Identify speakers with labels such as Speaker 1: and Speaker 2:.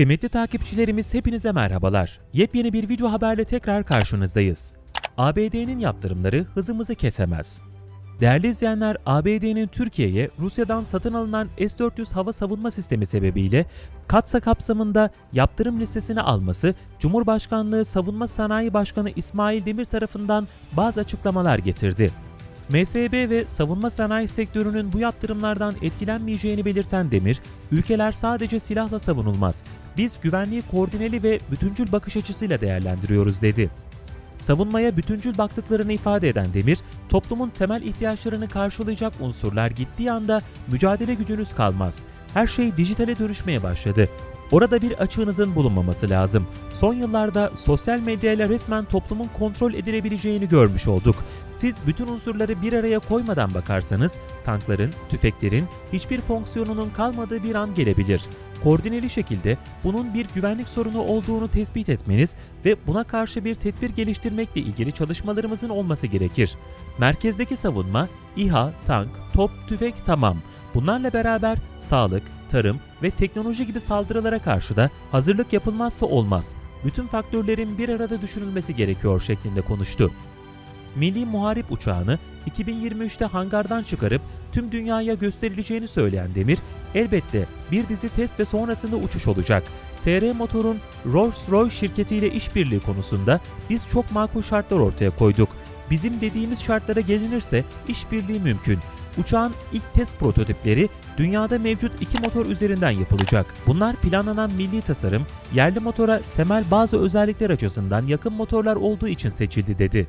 Speaker 1: Kıymetli takipçilerimiz hepinize merhabalar. Yepyeni bir video haberle tekrar karşınızdayız. ABD'nin yaptırımları hızımızı kesemez. Değerli izleyenler, ABD'nin Türkiye'ye Rusya'dan satın alınan S-400 hava savunma sistemi sebebiyle katsa kapsamında yaptırım listesine alması Cumhurbaşkanlığı Savunma Sanayi Başkanı İsmail Demir tarafından bazı açıklamalar getirdi. MSB ve savunma sanayi sektörünün bu yaptırımlardan etkilenmeyeceğini belirten Demir, ülkeler sadece silahla savunulmaz, biz güvenliği koordineli ve bütüncül bakış açısıyla değerlendiriyoruz dedi. Savunmaya bütüncül baktıklarını ifade eden Demir, toplumun temel ihtiyaçlarını karşılayacak unsurlar gittiği anda mücadele gücünüz kalmaz. Her şey dijitale dönüşmeye başladı. Orada bir açığınızın bulunmaması lazım. Son yıllarda sosyal medyayla resmen toplumun kontrol edilebileceğini görmüş olduk. Siz bütün unsurları bir araya koymadan bakarsanız tankların, tüfeklerin hiçbir fonksiyonunun kalmadığı bir an gelebilir. Koordineli şekilde bunun bir güvenlik sorunu olduğunu tespit etmeniz ve buna karşı bir tedbir geliştirmekle ilgili çalışmalarımızın olması gerekir. Merkezdeki savunma, İHA, tank, top, tüfek tamam. Bunlarla beraber sağlık, tarım ve teknoloji gibi saldırılara karşı da hazırlık yapılmazsa olmaz. Bütün faktörlerin bir arada düşünülmesi gerekiyor şeklinde konuştu. Milli Muharip uçağını 2023'te hangardan çıkarıp tüm dünyaya gösterileceğini söyleyen Demir, elbette bir dizi test ve sonrasında uçuş olacak. TR Motor'un Rolls-Royce şirketiyle işbirliği konusunda biz çok makul şartlar ortaya koyduk. Bizim dediğimiz şartlara gelinirse işbirliği mümkün. Uçağın ilk test prototipleri dünyada mevcut iki motor üzerinden yapılacak. Bunlar planlanan milli tasarım, yerli motora temel bazı özellikler açısından yakın motorlar olduğu için seçildi dedi.